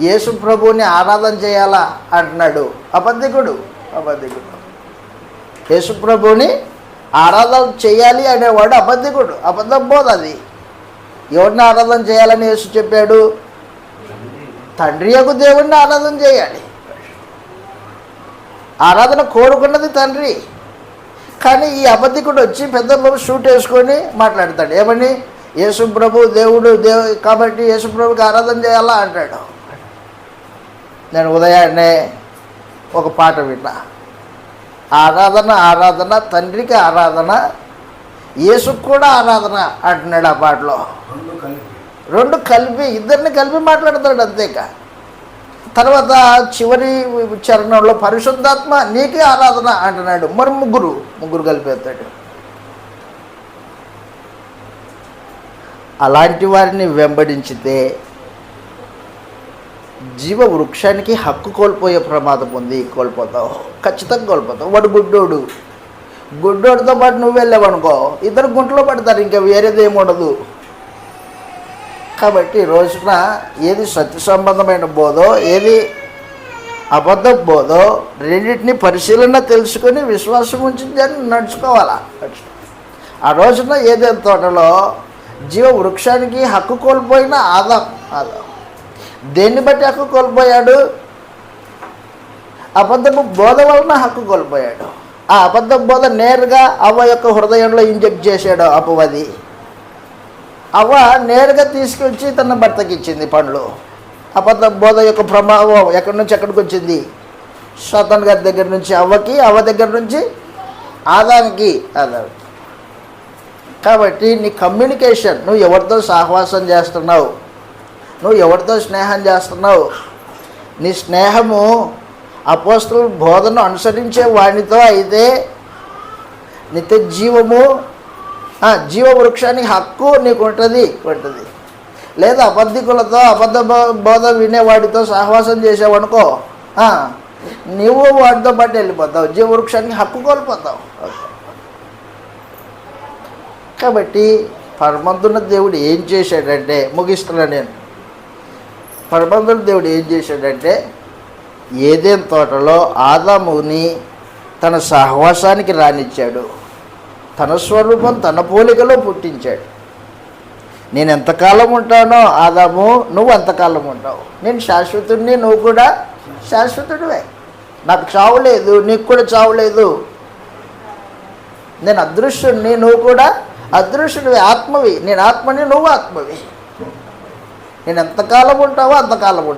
యేసు ప్రభువుని ఆరాధన చేయాలా అంటున్నాడు. అబద్ధికుడు అబద్ధికుడు. యేసు ప్రభువుని ఆరాధన చేయాలి అనేవాడు అబద్ధికుడు అబద్ధం పోదు అది. ఎవరిని ఆరాధన చేయాలని యేసు చెప్పాడు? తండ్రి యొక్క దేవుడిని ఆరాధన చేయాలి. ఆరాధన కోరుకున్నది తండ్రి. కానీ ఈ అబద్ధికుడు వచ్చి పెద్ద బాబు షూట్ వేసుకొని మాట్లాడతాడు. ఏమని? యేసు ప్రభు దేవుడు దేవు కాబట్టి యేసు ప్రభుకి ఆరాధన చేయాలా అంటాడు. నేను ఉదయాన్నే ఒక పాట విన్నా. ఆరాధన ఆరాధన తండ్రికి ఆరాధన యేసుకు కూడా ఆరాధన అంటున్నాడు ఆ పాటలో. రెండు కలిపి. ఇద్దరిని కలిపి మాట్లాడతాడు అంతేక. తర్వాత చివరి చరణంలో పరిశుద్ధాత్మ నీకే ఆరాధన అంటున్నాడు. మరి ముగ్గురు ముగ్గురు కలిపేస్తాడు అలాంటి వారిని వెంబడించితే జీవ వృక్షానికి హక్కు కోల్పోయే ప్రమాదం ఉంది కోల్పోతావు. ఖచ్చితంగా కోల్పోతావు. వాడు గుడ్డోడు. గుడ్డోడితో పాటు నువ్వు వెళ్ళావనుకో ఇద్దరు గుంటలో పడతారు ఇంకా వేరేది ఏమి ఉండదు. కాబట్టి ఈ రోజున ఏది సత్య సంబంధమైన బోధో ఏది అబద్ధ బోధో రెండింటిని పరిశీలన తెలుసుకొని విశ్వాసం ఉంచి దాన్ని నడుచుకోవాలా? ఆ రోజున ఏదైనా తోటలో జీవ వృక్షానికి హక్కు కోల్పోయిన ఆదాం ఆదాం. దేన్ని బట్టి హక్కు కోల్పోయాడు? అబద్ధపు బోధ వలన హక్కు కోల్పోయాడు. ఆ అబద్ధ బోధ నేరుగా అవ్వ యొక్క హృదయంలో ఇంజెక్ట్ చేశాడు అపవాది. అవ్వ నేరుగా తీసుకొచ్చి తన భర్తకి ఇచ్చింది పండ్లు. అబద్ధ బోధ యొక్క ప్రభావం ఎక్కడి నుంచి ఎక్కడికి వచ్చింది? సతన్ గారి దగ్గర నుంచి అవ్వకి అవ్వ దగ్గర నుంచి ఆదానికి ఆదా కాబట్టి నీ కమ్యూనికేషన్ నువ్వు ఎవరితో సహవాసం చేస్తున్నావు? నువ్వు ఎవరితో స్నేహం చేస్తున్నావు? నీ స్నేహము అపోస్తుల బోధను అనుసరించే వాడితో అయితే నిత్య జీవము జీవ వృక్షానికి హక్కు నీకు ఉంటుంది ఉంటుంది లేదా అబద్ధికులతో అబద్ధ బోధ వినేవాడితో సహవాసం చేసావనుకో నువ్వు వాడితో పాటు వెళ్ళిపోతావు జీవవృక్షానికి హక్కు కోల్పోతావు. కాబట్టి పరమంతున్న దేవుడు ఏం చేశాడంటే ముగిస్తున్నా నేను. పరమంతున్న దేవుడు ఏం చేశాడంటే ఏదేం తోటలో ఆదాముని తన సహవాసానికి రానిచ్చాడు. తన స్వరూపం తన పోలికలో పుట్టించాడు. నేను ఎంతకాలం ఉంటానో ఆదాము నువ్వు అంతకాలం ఉంటావు? నేను శాశ్వతుడిని నువ్వు కూడా శాశ్వతుడివే. నాకు చావు లేదు నీకు కూడా చావు లేదు. నేను అదృశ్యుడిని నువ్వు కూడా అదృశ్యుడివి ఆత్మవి. నేను ఆత్మని నువ్వు ఆత్మవి. నేను ఎంతకాలం ఉంటావో అంతకాలం ఉంటావు